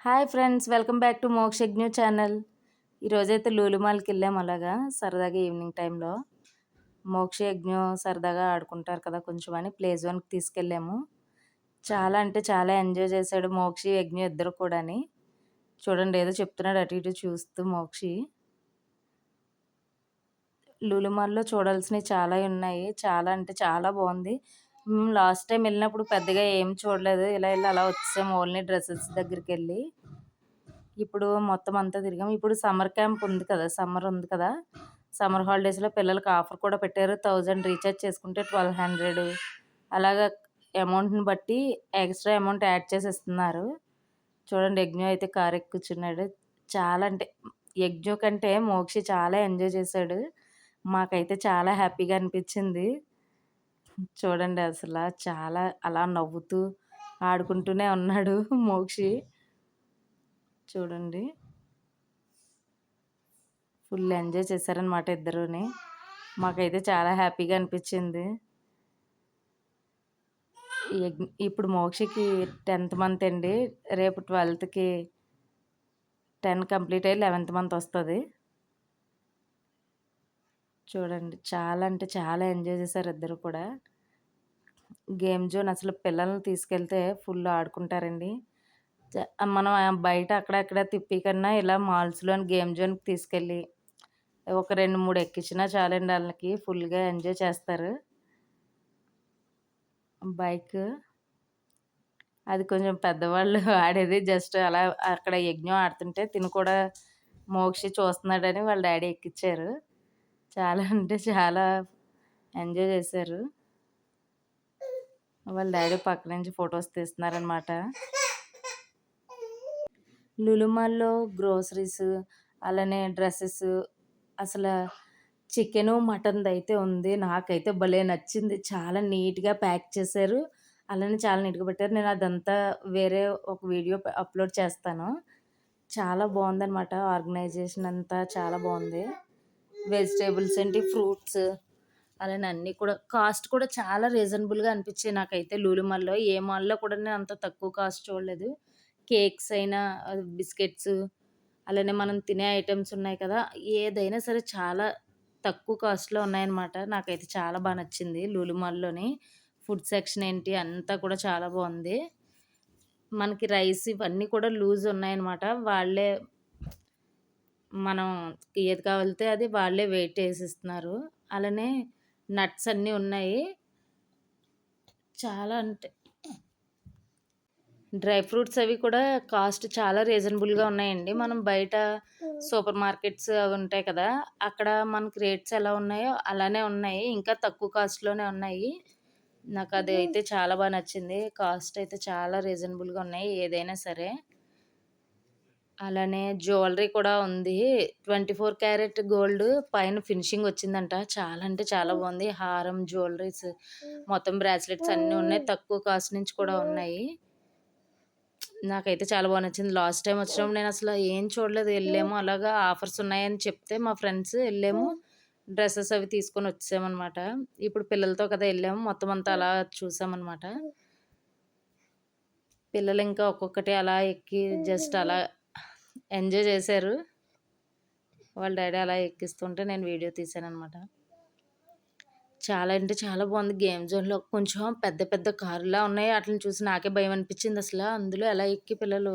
Hi friends welcome back to Mokshagna channel. ఈరోజైతే లూలుమాల్కి వెళ్ళాము అలాగా సరదాగా ఈవినింగ్ టైంలో. మోక్షయజ్ఞం సరదాగా ఆడుకుంటారు కదా కొంచెం అని ప్లే జోన్కి తీసుకెళ్ళాము. చాలా అంటే చాలా ఎంజాయ్ చేశాడు మోక్షి యజ్ఞం ఇద్దరు కూడాని. చూడండి ఏదో చెప్తున్నాడు అటు ఇటు చూస్తూ మోక్షి. లూలుమాల్లో చూడాల్సినవి చాలా ఉన్నాయి చాలా అంటే చాలా బాగుంది. మేము లాస్ట్ టైం వెళ్ళినప్పుడు పెద్దగా ఏం చూడలేదు. ఇలా ఇలా అలా వచ్చాము ఓన్లీ డ్రెస్సెస్ దగ్గరికి వెళ్ళి. ఇప్పుడు మొత్తం అంతా తిరిగాము. ఇప్పుడు సమ్మర్ క్యాంప్ ఉంది కదా సమ్మర్ ఉంది కదా. సమ్మర్ హాలిడేస్లో పిల్లలకి ఆఫర్ కూడా పెట్టారు. థౌజండ్ రీఛార్జ్ చేసుకుంటే ట్వెల్వ్ హండ్రెడ్. అలాగా అమౌంట్ని బట్టి ఎక్స్ట్రా అమౌంట్ యాడ్ చేసి ఇస్తున్నారు చూడండి యజ్ఞ అయితే కార్ ఎక్కుచున్నాడు. చాలా అంటే యజ్ఞ కంటే మోక్షి చాలా ఎంజాయ్ చేశాడు. మాకైతే చాలా హ్యాపీగా అనిపించింది. చూడండి అసలు చాలా అలా నవ్వుతూ ఆడుకుంటూనే ఉన్నాడు మోక్షి. చూడండి. ఫుల్ ఎంజాయ్ చేశారనమాట ఇద్దరుని. మాకైతే చాలా హ్యాపీగా అనిపించింది. ఇప్పుడు మోక్షకి టెన్త్ మంత్ అండి. రేపు ట్వెల్త్కి టెన్ కంప్లీట్ అయ్యి లెవెన్త్ మంత్ వస్తుంది. చూడండి. చాలా అంటే చాలా ఎంజాయ్ చేశారు ఇద్దరు కూడా. గేమ్ జోన్ అసలు పిల్లల్ని తీసుకెళ్తే ఫుల్ ఆడుకుంటారండి. మనం బయట అక్కడక్కడ తిప్పి కన్నా ఇలా మాల్స్లోని గేమ్ జోన్కి తీసుకెళ్ళి ఒక రెండు మూడు ఎక్కించినా చాలండి వాళ్ళకి ఫుల్గా ఎంజాయ్ చేస్తారు. బైక్. అది కొంచెం పెద్దవాళ్ళు ఆడేది. జస్ట్ అలా అక్కడ యజ్ఞం ఆడుతుంటే తిను కూడా మోక్షి చూస్తున్నాడని వాళ్ళ డాడీ ఎక్కించారు చాలా అంటే చాలా ఎంజాయ్ చేశారు. వాళ్ళ డాడీ పక్క నుంచి ఫొటోస్ తీస్తున్నారనమాట లులుమాల్లో గ్రోసరీస్ అలానే డ్రెస్సెస్ అసలు చికెను మటన్ అయితే ఉంది. నాకైతే భలే నచ్చింది. చాలా నీట్గా ప్యాక్ చేశారు. అలానే చాలా నీట్గా పెట్టారు. నేను అదంతా వేరే ఒక వీడియో అప్లోడ్ చేస్తాను. చాలా బాగుందనమాట ఆర్గనైజేషన్ అంతా చాలా బాగుంది. వెజిటేబుల్స్ ఏంటి ఫ్రూట్స్ అలానే అన్నీ కూడా. కాస్ట్ కూడా చాలా రీజనబుల్గా అనిపించాయి నాకైతే. లూలు మాల్లో ఏ మాల్లో కూడా నేను అంత తక్కువ కాస్ట్ చూడలేదు. కేక్స్ అయినా బిస్కెట్స్ అలానే మనం తినే ఐటమ్స్ ఉన్నాయి కదా. ఏదైనా సరే చాలా తక్కువ కాస్ట్లో ఉన్నాయన్నమాట. నాకైతే చాలా బాగా నచ్చింది లూలు మాల్లోని. ఫుడ్ సెక్షన్ ఏంటి అంతా కూడా చాలా బాగుంది. మనకి రైస్ ఇవన్నీ కూడా లూజ్ ఉన్నాయన్నమాట. వాళ్ళే మనం ఏది కావాలితే అది వాళ్ళే వెయిట్ వేసిస్తున్నారు అలానే నట్స్ అన్నీ ఉన్నాయి. చాలా అంటే డ్రై ఫ్రూట్స్ అవి కూడా కాస్ట్ చాలా రీజనబుల్గా ఉన్నాయండి. మనం బయట సూపర్ మార్కెట్స్ అవి ఉంటాయి కదా అక్కడ మనకి రేట్స్ ఎలా ఉన్నాయో అలానే ఉన్నాయి. ఇంకా తక్కువ కాస్ట్లోనే ఉన్నాయి. నాకు అది అయితే చాలా బాగా నచ్చింది. కాస్ట్ అయితే చాలా రీజనబుల్గా ఉన్నాయి. ఏదైనా సరే అలానే జ్యువెలరీ కూడా ఉంది. ట్వంటీ ఫోర్ క్యారెట్ గోల్డ్ పైన ఫినిషింగ్ వచ్చిందంట. చాలా అంటే చాలా బాగుంది. హారం జ్యువెలరీస్ మొత్తం బ్రాస్లెట్స్ అన్నీ ఉన్నాయి. తక్కువ కాస్ట్ నుంచి కూడా ఉన్నాయి. నాకైతే చాలా బాగా నచ్చింది. లాస్ట్ టైం వచ్చినప్పుడు నేను అసలు ఏం చూడలేదు. వెళ్ళాము. అలాగా ఆఫర్స్ ఉన్నాయని చెప్తే మా ఫ్రెండ్స్ వెళ్ళాము. డ్రెస్సెస్ అవి తీసుకొని వచ్చామన్నమాట. ఇప్పుడు పిల్లలతో కదా వెళ్ళాము. మొత్తం అంతా అలా చూసామన్నమాట. పిల్లలు ఇంకా ఒక్కొక్కటి అలా ఎక్కి జస్ట్ అలా ఎంజాయ్ చేశారు. వాళ్ళ డాడీ అలా ఎక్కిస్తుంటే నేను వీడియో తీశాను అనమాట చాలా అంటే చాలా బాగుంది గేమ్ జోన్లో. కొంచెం పెద్ద పెద్ద కారులా ఉన్నాయి. వాటిని చూసి నాకే భయం అనిపించింది అసలు. అందులో ఎలా ఎక్కి పిల్లలు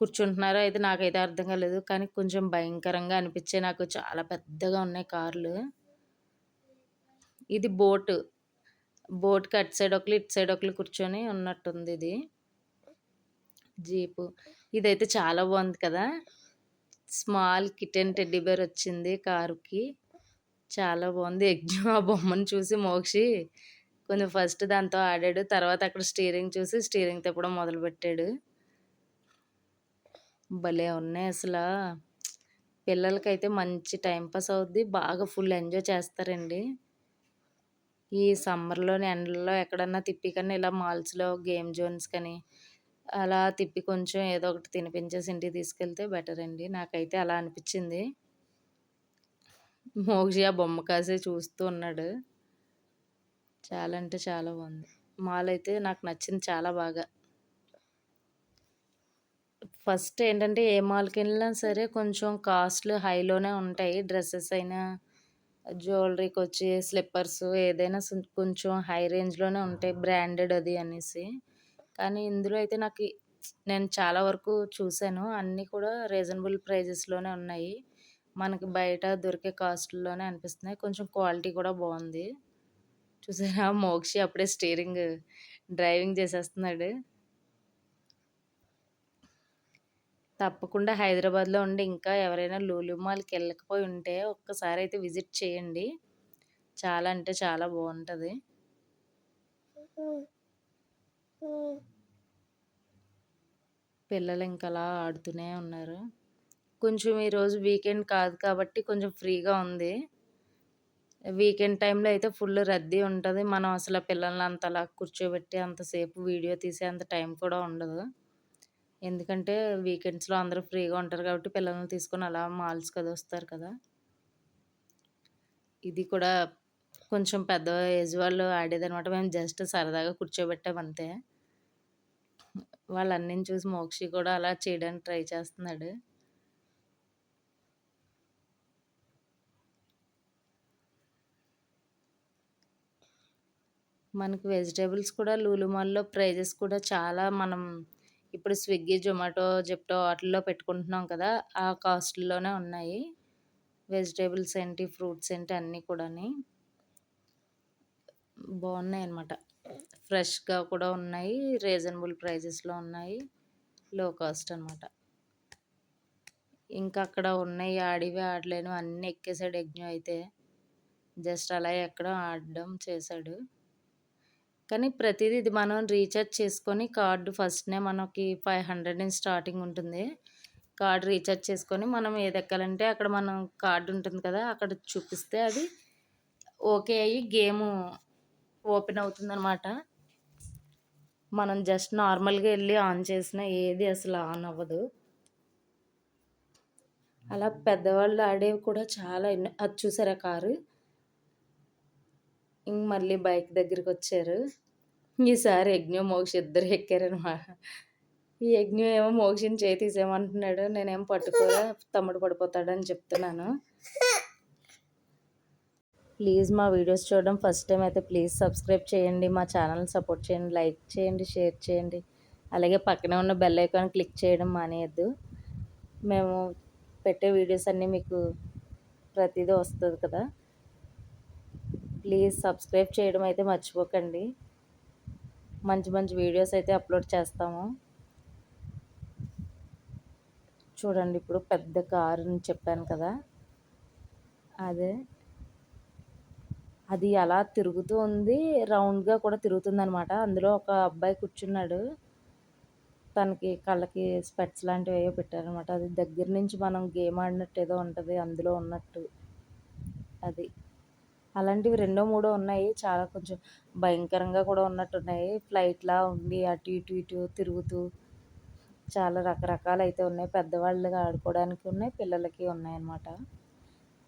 కూర్చుంటున్నారో అయితే నాకైతే అర్థం కాలేదు. కానీ కొంచెం భయంకరంగా అనిపించాయి నాకు చాలా పెద్దగా ఉన్నాయి కార్లు. ఇది బోటు. బోట్కి అటు సైడ్ ఒకరు ఇటు సైడ్ ఒకరు కూర్చొని ఉన్నట్టుంది ఇది. జీపు. ఇదైతే చాలా బాగుంది కదా! స్మాల్ కిటెన్ టెడ్డీ బేర్ వచ్చింది కారుకి. చాలా బాగుంది ఎగ్జామ్ ఆ బొమ్మను చూసి మోక్షి కొంచెం ఫస్ట్ దాంతో ఆడాడు. తర్వాత అక్కడ స్టీరింగ్ చూసి స్టీరింగ్ తిప్పడం మొదలుపెట్టాడు. భలే ఉన్నాయి అసలు! పిల్లలకైతే మంచి టైంపాస్ అవుద్ది. బాగా ఫుల్ ఎంజాయ్ చేస్తారండి. ఈ సమ్మర్లోని ఎండల్లో ఎక్కడన్నా తిప్పి కానీ ఇలా మాల్స్లో గేమ్ జోన్స్ కానీ అలా తిప్పి కొంచెం ఏదో ఒకటి తినిపించేసి ఇంటికి తీసుకెళ్తే బెటర్ అండి నాకైతే అలా అనిపించింది మోక్షి ఆ బొమ్మ కాసే చూస్తూ ఉన్నాడు చాలా అంటే చాలా బాగుంది మాల్ అయితే నాకు నచ్చింది చాలా బాగా ఫస్ట్ ఏంటంటే ఏ మాల్కి వెళ్ళినా సరే కొంచెం కాస్ట్‌లు హైలోనే ఉంటాయి. డ్రెస్సెస్ అయినా, జ్యువెలరీకి వచ్చి స్లిప్పర్స్ ఏదైనా కొంచెం హై రేంజ్‌లోనే ఉంటాయి. బ్రాండెడ్ అది అనేసి. కానీ ఇందులో అయితే నాకు నేను చాలా వరకు చూశాను అన్నీ కూడా రీజనబుల్ ప్రైజెస్‌లోనే ఉన్నాయి. మనకి బయట దొరికే కాస్ట్లోనే అనిపిస్తున్నాయి. కొంచెం క్వాలిటీ కూడా బాగుంది చూసారా మోక్షి అప్పుడే స్టీరింగ్ డ్రైవింగ్ చేసేస్తున్నాడు. తప్పకుండా హైదరాబాద్‌లో ఉండి ఇంకా ఎవరైనా లూలు మాల్కి వెళ్ళకపోయి ఉంటే ఒక్కసారి అయితే విజిట్ చేయండి. చాలా అంటే చాలా బాగుంటుంది పిల్లలు ఇంకా అలా ఆడుతూనే ఉన్నారు. కొంచెం ఈరోజు వీకెండ్ కాదు కాబట్టి కొంచెం ఫ్రీగా ఉంది. వీకెండ్ టైంలో అయితే ఫుల్ రద్దీ ఉంటుంది మనం అసలు పిల్లల్ని అంతలా కూర్చోబెట్టి అంతసేపు వీడియో తీసే అంత టైం కూడా ఉండదు. ఎందుకంటే వీకెండ్స్‌లో అందరూ ఫ్రీగా ఉంటారు కాబట్టి పిల్లల్ని తీసుకొని అలా మాల్స్‌కి కదా వస్తారు కదా! ఇది కూడా కొంచెం పెద్ద ఏజ్ వాళ్ళు ఆడేదనమాట. మేము జస్ట్ సరదాగా కూర్చోబెట్టాం అంతే. వాళ్ళన్నీ చూసి మోక్షి కూడా అలా చేయడానికి ట్రై చేస్తున్నాడు. మనకు వెజిటేబుల్స్ కూడా లూలు మాల్‌లో ప్రైజెస్ కూడా చాలా మనం ఇప్పుడు స్విగ్గీ, జొమాటో, జెప్టో వాటిల్లో పెట్టుకుంటున్నాం కదా! ఆ కాస్ట్లోనే ఉన్నాయి. వెజిటేబుల్స్ ఏంటి, ఫ్రూట్స్ ఏంటి అన్నీ కూడాని. బావున్నాయన్నమాట. ఫ్రెష్‌గా కూడా ఉన్నాయి. రీజనబుల్ ప్రైజెస్‌లో ఉన్నాయి. లో కాస్ట్ అనమాట. ఇంకా అక్కడ ఉన్నాయి ఆడివి, ఆడలేను అన్నీ ఎక్కేసాడు యజ్ఞం అయితే. జస్ట్ అలా ఎక్కడం, ఆడడం చేశాడు. కానీ ప్రతిదీ ఇది మనం రీఛార్జ్ చేసుకొని కార్డు ఫస్ట్‌నే మనకి 500 నుంచి స్టార్టింగ్ ఉంటుంది. కార్డు రీఛార్జ్ చేసుకొని మనం ఏది ఎక్కాలంటే అక్కడ మనం కార్డు ఉంటుంది కదా! అక్కడ చూపిస్తే అది ఓకే అయ్యి గేము ఓపెన్ అవుతుందనమాట. మనం జస్ట్ నార్మల్‌గా వెళ్ళి ఆన్ చేసినా ఏది అసలు ఆన్ అవ్వదు. అలా పెద్దవాళ్ళు ఆడేవి కూడా చాలా అది చూసారా కారు? ఇంక మళ్ళీ బైక్ దగ్గరికి వచ్చారు ఈసారి యజ్ఞ, మోక్ష ఇద్దరు ఎక్కారనమాట. ఈ యజ్ఞ ఏమో మోక్షని చేయి తీసేయమంటున్నాడు. నేనేమో పట్టుకోరా తమ్ముడు పడిపోతాడని చెప్తున్నాను. ప్లీజ్ మా వీడియోస్ చూడడం ఫస్ట్ టైం అయితే ప్లీజ్ సబ్స్క్రైబ్ చేయండి. మా ఛానల్‌ని సపోర్ట్ చేయండి. లైక్ చేయండి, షేర్ చేయండి. అలాగే పక్కనే ఉన్న బెల్ ఐకాన్ క్లిక్ చేయడం మానేయద్దు మేము పెట్టే వీడియోస్ అన్నీ మీకు ప్రతిదీ వస్తుంది కదా! ప్లీజ్ సబ్స్క్రైబ్ చేయడం అయితే మర్చిపోకండి. మంచి మంచి వీడియోస్ అయితే అప్లోడ్ చేస్తాము. చూడండి ఇప్పుడు పెద్ద కారు అని చెప్పాను కదా! అదే. అది అలా తిరుగుతూ ఉంది. రౌండ్‌గా కూడా తిరుగుతుందనమాట. అందులో ఒక అబ్బాయి కూర్చున్నాడు. తనకి కళ్ళకి స్పెట్స్ లాంటివి ఏవో పెట్టారనమాట. అది దగ్గర నుంచి మనం గేమ్ ఆడినట్టు ఏదో ఉంటుంది అందులో ఉన్నట్టు. అది. అలాంటివి రెండో, మూడో ఉన్నాయి. చాలా కొంచెం భయంకరంగా కూడా ఉన్నట్టున్నాయి. ఫ్లైట్‌లా ఉండి అటు ఇటు ఇటు తిరుగుతూ చాలా రకరకాలైతే ఉన్నాయి. పెద్దవాళ్ళుగా ఆడుకోవడానికి ఉన్నాయి. పిల్లలకి ఉన్నాయన్నమాట.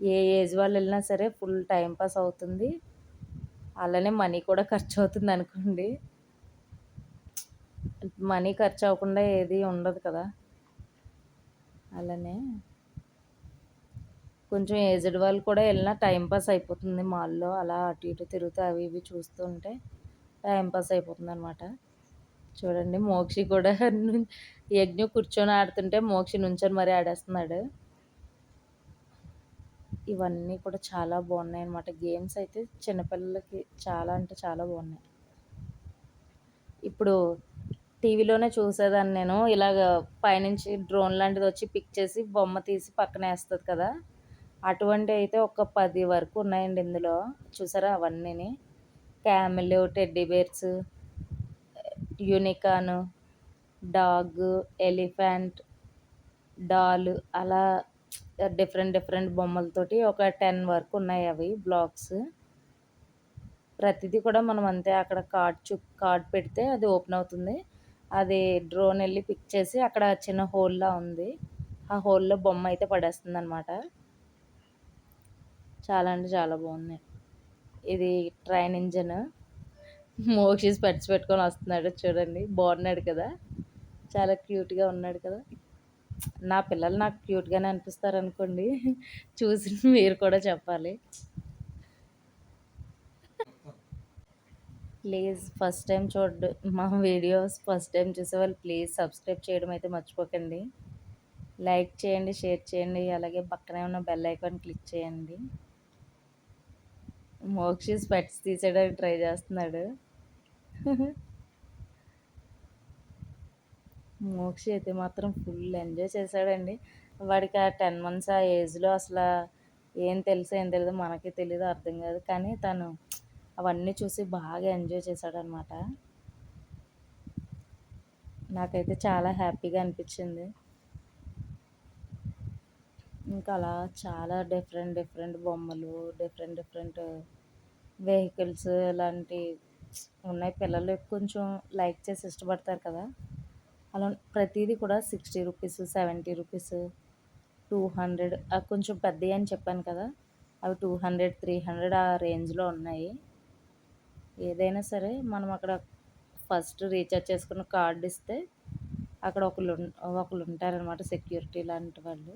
ఏ ఏజ్ వాళ్ళు వెళ్ళినా సరే ఫుల్ టైం పాస్ అవుతుంది. అలానే మనీ కూడా ఖర్చు అవుతుంది అనుకోండి. మనీ ఖర్చు అవ్వకుండా ఏది ఉండదు కదా! అలానే కొంచెం ఏజ్డ్ వాళ్ళు కూడా వెళ్ళినా టైంపాస్ అయిపోతుంది మాల్‌లో. అలా అటు ఇటు తిరుగుతూ అవి ఇవి చూస్తూ ఉంటే అయిపోతుంది అనమాట చూడండి మోక్షి కూడా యజ్ఞ కూర్చొని ఆడుతుంటే మోక్షి నుంచొని మరీ ఆడేస్తున్నాడు. ఇవన్నీ కూడా చాలా బాగున్నాయి అనమాట గేమ్స్ అయితే చిన్నపిల్లలకి చాలా అంటే చాలా బాగున్నాయి. ఇప్పుడు టీవీలోనే చూసేదాన్ని నేను. ఇలాగ పైనుంచి డ్రోన్ లాంటిది వచ్చి పిక్ చేసి బొమ్మ తీసి పక్కన వేస్తుంది కదా! అటువంటి అయితే ఒక పది వరకు ఉన్నాయండి ఇందులో. చూసారా అవన్నీని. Camel, teddy bears, unicorn, dog, elephant, doll అలా డిఫరెంట్ డిఫరెంట్ బొమ్మలతోటి ఒక 10 వరకు ఉన్నాయి అవి బ్లాక్స్. ప్రతిదీ కూడా మనం అంతే అక్కడ కార్డ్ చు కార్డ్ పెడితే అది ఓపెన్ అవుతుంది. అది డ్రోన్ వెళ్ళి పిక్ చేసి అక్కడ చిన్న హోల్‌లా ఉంది. ఆ హోల్‌లో బొమ్మ అయితే పడేస్తుంది అనమాట చాలా అంటే చాలా బాగున్నాయి. ఇది ట్రైన్ ఇంజన్ మోక్షి స్పెట్స్ పెట్టుకొని వస్తున్నాడు చూడండి. బాగున్నాడు కదా! చాలా క్యూట్‌గా ఉన్నాడు కదా! నా పిల్లలు నాకు క్యూట్‌గానే అనిపిస్తారనుకోండి. చూసి మీరు కూడా చెప్పాలి. ప్లీజ్ ఫస్ట్ టైం చూడ మా వీడియోస్ ఫస్ట్ టైమ్ చూసేవాళ్ళు ప్లీజ్ సబ్స్క్రైబ్ చేయడం అయితే మర్చిపోకండి. లైక్ చేయండి, షేర్ చేయండి. అలాగే పక్కనే ఉన్న బెల్ ఐకాన్ క్లిక్ చేయండి. మోక్షి స్పెట్స్ తీసేయడానికి ట్రై చేస్తున్నాడు. మోక్ష అయితే మాత్రం ఫుల్ ఎంజాయ్ చేశాడండి. వాడికి ఆ 10 మంత్స్ ఆ ఏజ్‌లో అసలు ఏం తెలుసు ఏం తెలియదు మనకి తెలియదు అర్థం కాదు. కానీ తను అవన్నీ చూసి బాగా ఎంజాయ్ చేశాడనమాట. నాకైతే చాలా హ్యాపీగా అనిపించింది. ఇంకా అలా చాలా డిఫరెంట్ డిఫరెంట్ బొమ్మలు, డిఫరెంట్ డిఫరెంట్ వెహికల్స్ ఇలాంటి ఉన్నాయి. పిల్లలు కొంచెం లైక్ చేసి ఇష్టపడతారు కదా! అలా ప్రతిదీ కూడా sixty rupees seventy rupees two hundred అవి కొంచెం పెద్దవి అని చెప్పాను కదా అవి టూ హండ్రెడ్ త్రీ హండ్రెడ్ ఆ రేంజ్లో ఉన్నాయి. ఏదైనా సరే మనం అక్కడ ఫస్ట్ రీఛార్జ్ చేసుకున్న కార్డు ఇస్తే అక్కడ ఒకళ్ళు ఒకళ్ళు ఉంటారనమాట సెక్యూరిటీ లాంటి వాళ్ళు.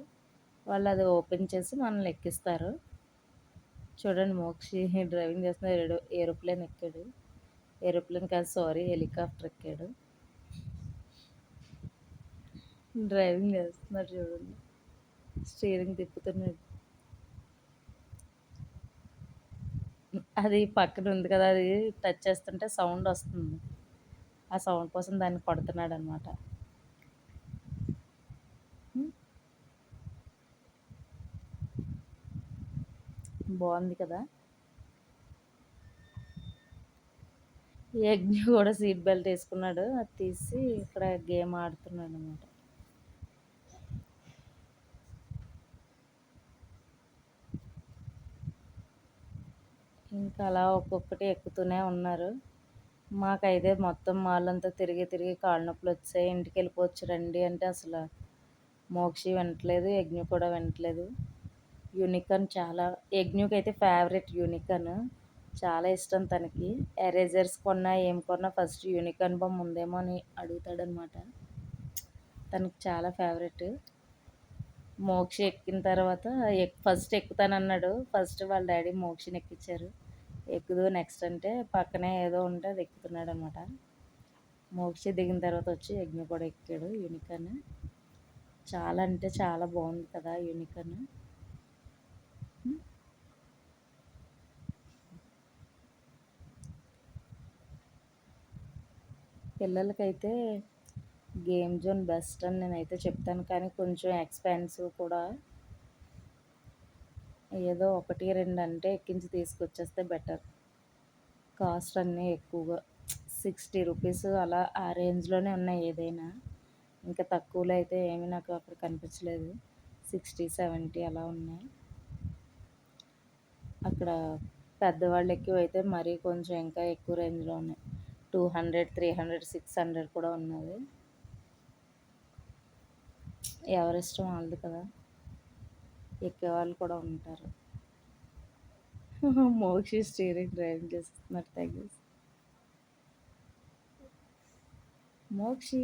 వాళ్ళు అది ఓపెన్ చేసి మనల్ని ఎక్కిస్తారు. చూడండి మోక్షి డ్రైవింగ్ చేస్తున్న ఏరోప్లేన్ ఎక్కాడు. ఏరోప్లేన్ కాదు సారీ హెలికాప్టర్ ఎక్కాడు. డ్రైవింగ్ చేస్తున్నారు చూడండి. స్టీరింగ్ తిప్పుతున్నాడు. అది పక్కన ఉంది కదా అది టచ్ చేస్తుంటే సౌండ్ వస్తుంది. ఆ సౌండ్ కోసం దాన్ని కొడుతున్నాడు అనమాట బాగుంది కదా? యజ్ఞ కూడా సీట్ బెల్ట్ వేసుకున్నాడు. అది తీసి ఇక్కడ గేమ్ ఆడుతున్నాడు అనమాట ఇంకా అలా ఒక్కొక్కటి ఎక్కుతూనే ఉన్నారు. మాకైతే మొత్తం మాలంతా తిరిగి తిరిగి కాళ్ళ నొప్పులు వచ్చాయి. ఇంటికి వెళ్ళిపోవచ్చు రండి అంటే అసలు మోక్షి వినట్లేదు యజ్ఞ కూడా వినట్లేదు. యూనికాన్ చాలా యజ్ఞకి అయితే ఫేవరెట్ యూనికాన్ చాలా ఇష్టం తనకి. ఎరేజర్స్ కొన్నా ఏం కొన్నా ఫస్ట్ యూనికాన్ బొమ్మ ఉందేమో అని అడుగుతాడనమాట. తనకి చాలా ఫేవరెట్. మోక్ష ఎక్కిన తర్వాత ఫస్ట్ ఎక్కుతానన్నాడు. ఫస్ట్ వాళ్ళ డాడీ మోక్షని ఎక్కించారు ఎక్కుదు నెక్స్ట్ అంటే పక్కనే ఏదో ఉంటే అది ఎక్కుతున్నాడు అనమాట మోక్ష దిగిన తర్వాత వచ్చి యజ్ఞ కూడా ఎక్కాడు యూనికాన్ చాలా అంటే చాలా బాగుంది కదా యూనికాన్ పిల్లలకైతే గేమ్ జోన్ బెస్ట్ అని నేనైతే చెప్తాను. కానీ కొంచెం ఎక్స్పెన్సివ్ కూడా. ఏదో ఒకటి రెండు అంటే ఎక్కించి తీసుకొచ్చేస్తే బెటర్. కాస్ట్ అన్నీ ఎక్కువగా. సిక్స్టీ రూపీస్ అలా ఆ రేంజ్లోనే ఉన్నాయి ఏదైనా. ఇంకా తక్కువలో అయితే ఏమీ నాకు అక్కడ కనిపించలేదు. సిక్స్టీ సెవెంటీ అలా ఉన్నాయి. అక్కడ పెద్దవాళ్ళు ఎక్కువ అయితే మరీ కొంచెం ఇంకా ఎక్కువ రేంజ్లో ఉన్నాయి. Two hundred three hundred six hundred కూడా ఉన్నది. ఎవరిష్టం వాళ్ళది కదా. ఎక్కేవాళ్ళు కూడా ఉంటారు. మోక్షి స్టీరింగ్ డ్రైవింగ్ చేస్తున్నారు తగ్గేసి మోక్షి.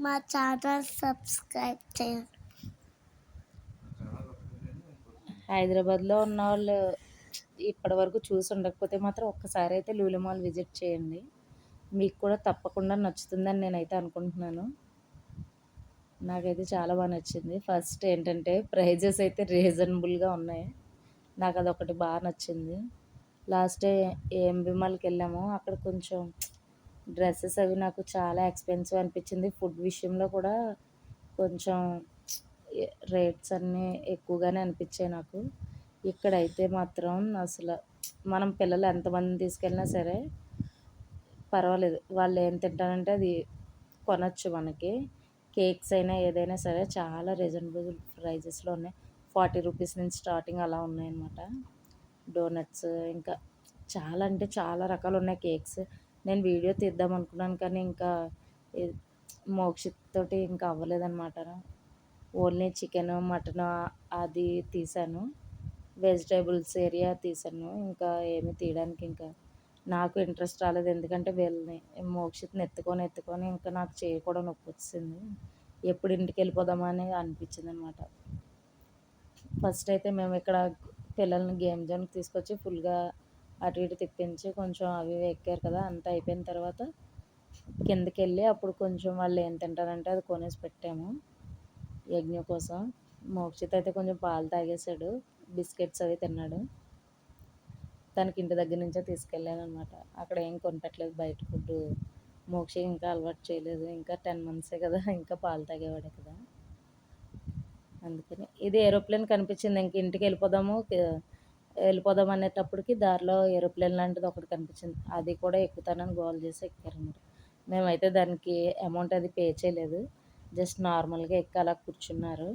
మా ఛానల్ సబ్స్క్రైబ్ చేయండి. హైదరాబాద్లో ఉన్న వాళ్ళు ఇప్పటి వరకు చూసి ఉండకపోతే మాత్రం ఒక్కసారి అయితే లూలు మాల్ విజిట్ చేయండి. మీకు కూడా తప్పకుండా నచ్చుతుందని నేనైతే అనుకుంటున్నాను. నాకైతే చాలా బాగా నచ్చింది. ఫస్ట్ ఏంటంటే ప్రైజెస్ అయితే రీజనబుల్గా ఉన్నాయి. నాకు అదొకటి బాగా నచ్చింది. లాస్ట్ ఎంబిమాల్కి వెళ్ళాము. అక్కడ కొంచెం డ్రెస్సెస్ అవి నాకు చాలా ఎక్స్పెన్సివ్ అనిపించింది. ఫుడ్ విషయంలో కూడా కొంచెం రేట్స్ అన్నీ ఎక్కువగానే అనిపించాయి నాకు. ఇక్కడైతే మాత్రం అసలు మనం పిల్లలు ఎంతమంది తీసుకెళ్ళినా సరే పర్వాలేదు. వాళ్ళు ఏం తింటారంటే అది కొనచ్చు మనకి. కేక్స్ అయినా ఏదైనా సరే చాలా రీజనబుల్ ప్రైజెస్లో ఉన్నాయి. ఫార్టీ రూపీస్ నుంచి స్టార్టింగ్ అలా ఉన్నాయన్నమాట. డోనట్స్ ఇంకా చాలా అంటే చాలా రకాలు ఉన్నాయి కేక్స్. నేను వీడియో తీద్దాం అనుకున్నాను కానీ ఇంకా మోక్షిత్ తోటి ఇంకా అవ్వలేదన్నమాట. ఓన్లీ చికెన్ మటన్ అది తీసాను. వెజిటేబుల్స్ ఏరియా తీసాను. ఇంకా ఏమి తీయడానికి ఇంకా నాకు ఇంట్రెస్ట్ రాలేదు. ఎందుకంటే వీళ్ళని మోక్షిత్ని ఎత్తుకొని ఎత్తుకొని ఇంకా నాకు చేయి కూడా నొప్పి వచ్చింది. ఎప్పుడు ఇంటికి వెళ్ళిపోదామా అని అనిపించింది అనమాట ఫస్ట్ అయితే మేము ఇక్కడ పిల్లల్ని గేమ్ జోన్కి తీసుకొచ్చి ఫుల్గా అటు ఇటు తిప్పించి కొంచెం అవి ఎక్కారు కదా అంతా అయిపోయిన తర్వాత కిందకి వెళ్ళి అప్పుడు కొంచెం వాళ్ళు ఏం తింటారంటే అది కొనేసి పెట్టాము. యజ్ఞ కోసం. మోక్షిత్ అయితే కొంచెం పాలు తాగేశాడు బిస్కెట్స్ అవి తిన్నాడు. తనకి ఇంటి దగ్గర నుంచే తీసుకెళ్ళాను అనమాట అక్కడ ఏం కొనపెట్టలేదు బయట ఫుడ్ మోక్ష ఇంకా అలవాటు చేయలేదు. ఇంకా టెన్ మంత్సే కదా ఇంకా పాలు తాగేవాడే కదా. అందుకని ఇది ఏరోప్లేన్ కనిపించింది. ఇంక ఇంటికి వెళ్ళిపోదాము వెళ్ళిపోదాం అనేటప్పటికి దారిలో ఏరోప్లేన్ లాంటిది ఒకటి కనిపించింది. అది కూడా ఎక్కుతానని గోల్ చేసి ఎక్కారనమాట మేమైతే దానికి అమౌంట్ అది పే చేయలేదు. జస్ట్ నార్మల్గా ఎక్కి అలా కూర్చున్నారు.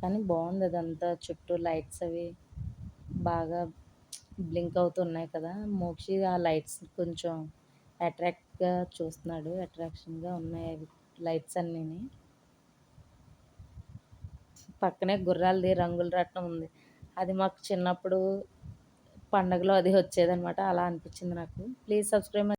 కానీ బాగుంది అదంతా. చుట్టూ లైట్స్ అవి బాగా బ్లింక్ అవుతున్నాయి కదా మోక్షి ఆ లైట్స్ కొంచెం అట్రాక్ట్గా చూస్తున్నాడు అట్రాక్షన్గా ఉన్నాయి అవి లైట్స్ అన్నీని. పక్కనే గుర్రాలది రంగుల రత్నం ఉంది. అది మాకు చిన్నప్పుడు పండగలో అది వచ్చేదనమాట అలా అనిపించింది నాకు. Please subscribe